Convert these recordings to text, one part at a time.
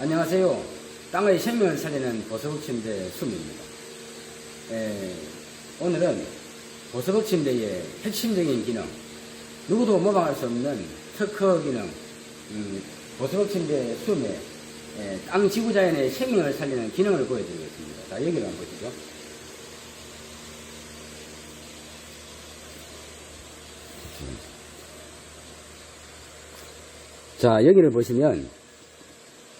안녕하세요. 땅의 생명을 살리는 보석욱 침대 수입니다. 오늘은 보석욱 침대의 핵심적인 기능, 누구도 모방할 수 없는 특허 기능, 음, 보석욱 침대 수음의 에, 땅 지구자연의 생명을 살리는 기능을 보여드리겠습니다. 자, 여기를 한번 보시죠. 자, 여기를 보시면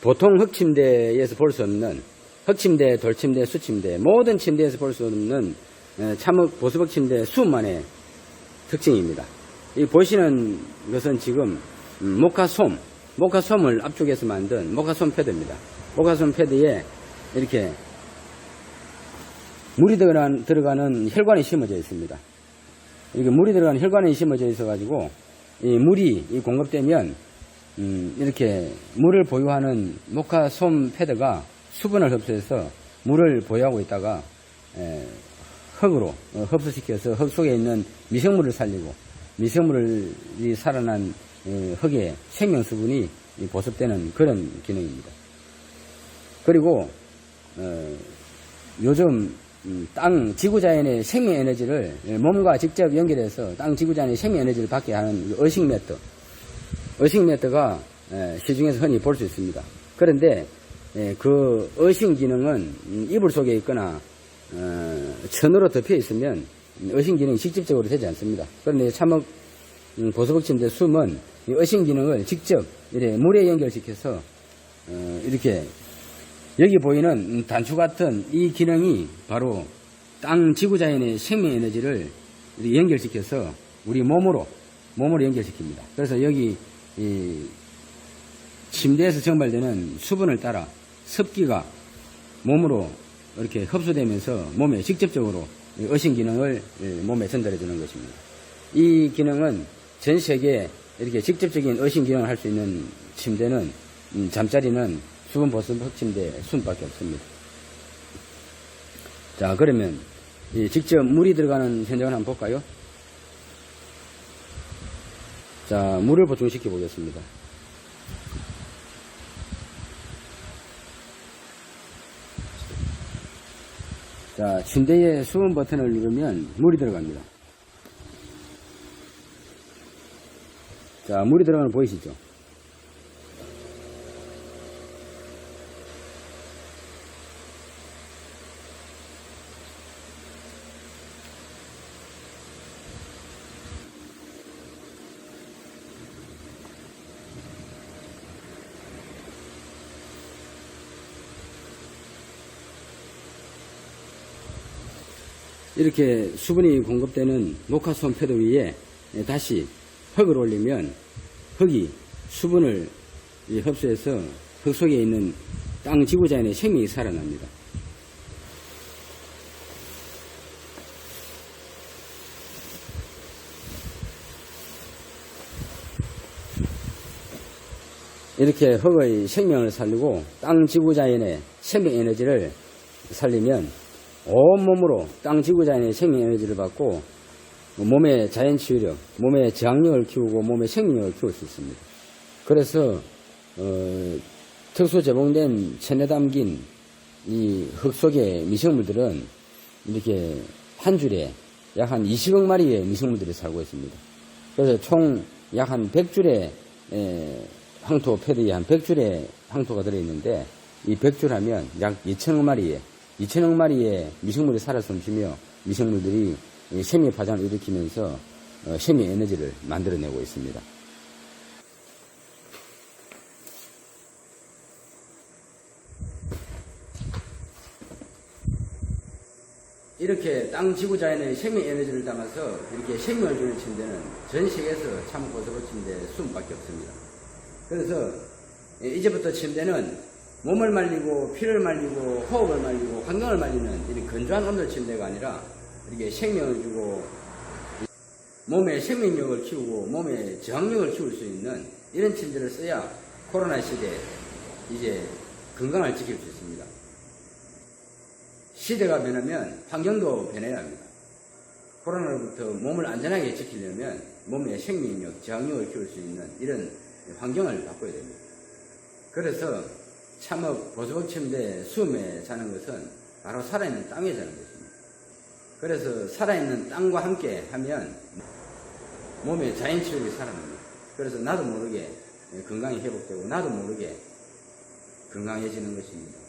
보통 흙침대에서 볼 수 없는 흙침대, 돌침대, 수침대 모든 침대에서 볼 수 없는 에, 참흙 보수벽 침대 수만의 특징입니다. 이 보시는 것은 지금 음, 모카솜, 모카솜을 압축해서 만든 모카솜 패드입니다. 모카솜 패드에 이렇게 물이 들어가는, 들어가는 혈관이 심어져 있습니다. 이게 물이 들어가는 혈관이 심어져 있어가지고 이 물이 이 공급되면 음, 이렇게 물을 보유하는 모카솜 패드가 수분을 흡수해서 물을 보유하고 있다가 에, 흙으로 어, 흡수시켜서 흙 속에 있는 미생물을 살리고 미생물이 살아난 에, 흙의 생명 수분이 이 보습되는 그런 기능입니다. 그리고 어, 요즘 음, 땅 지구자연의 생명 에너지를 몸과 직접 연결해서 땅 지구자연의 생명 에너지를 받게 하는 어식 매트 어식 매트가 에, 시중에서 흔히 볼 수 있습니다. 그런데 에, 그 어식 기능은 음, 이불 속에 있거나 어, 천으로 덮여 있으면 어식 기능이 직접적으로 되지 않습니다. 그런데 참혹 음, 보수복 침대 숨은 이 어식 기능을 직접 물에 연결시켜서 어, 이렇게 여기 보이는 음, 단추 같은 이 기능이 바로 땅 지구자연의 생명 에너지를 연결시켜서 우리 몸으로 몸으로 연결시킵니다. 그래서 여기 이 침대에서 증발되는 수분을 따라 습기가 몸으로 이렇게 흡수되면서 몸에 직접적으로 이 어신 기능을 몸에 전달해 주는 것입니다. 이 기능은 전 세계에 이렇게 직접적인 어신 기능을 할 수 있는 침대는 음, 잠자리는 수분 보습 흑침대 순밖에 없습니다. 자 그러면 이 직접 물이 들어가는 현장을 한번 볼까요? 자 물을 보충시켜 보겠습니다. 자 침대에 수분 버튼을 누르면 물이 들어갑니다. 자 물이 들어가는 거 보이시죠? 이렇게 수분이 공급되는 모카솜 패드 위에 다시 흙을 올리면 흙이 수분을 흡수해서 흙 속에 있는 땅 지구자연의 생명이 살아납니다. 이렇게 흙의 생명을 살리고 땅 지구자연의 생명 에너지를 살리면 온몸으로 땅 지구자연의 생명 에너지를 받고 몸의 자연 치유력, 몸의 저항력을 키우고 몸의 생명력을 키울 수 있습니다. 그래서 어, 특수 제공된 천에 담긴 이 흙 속의 미생물들은 이렇게 한 줄에 약 한 20억 마리의 미생물들이 살고 있습니다. 그래서 총 약 한 100줄의 항토 패드에 한 100줄의 항토가 들어있는데 이 100줄 하면 약 2천억 마리의 2천억 마리의 미생물이 살아 숨쉬며 미생물들이 생명 파장을 일으키면서 어, 생명 에너지를 만들어내고 있습니다. 이렇게 땅 지구자연의 생명 에너지를 담아서 이렇게 생명을 주는 침대는 전 세계에서 참 고소고 침대 수밖에 없습니다. 그래서 이제부터 침대는 몸을 말리고 피를 말리고 호흡을 말리고 환경을 말리는 이런 건조한 온돌 침대가 아니라 이렇게 생명을 주고 몸의 생명력을 키우고 몸의 저항력을 키울 수 있는 이런 침대를 써야 코로나 시대에 이제 건강을 지킬 수 있습니다. 시대가 변하면 환경도 변해야 합니다. 코로나로부터 몸을 안전하게 지키려면 몸의 생명력, 저항력을 키울 수 있는 이런 환경을 바꿔야 됩니다. 그래서 참업 보조침대 수음에 자는 것은 바로 살아있는 땅에 자는 것입니다. 그래서 살아있는 땅과 함께 하면 몸에 자연치욕이 살아납니다. 그래서 나도 모르게 건강이 회복되고 나도 모르게 건강해지는 것입니다.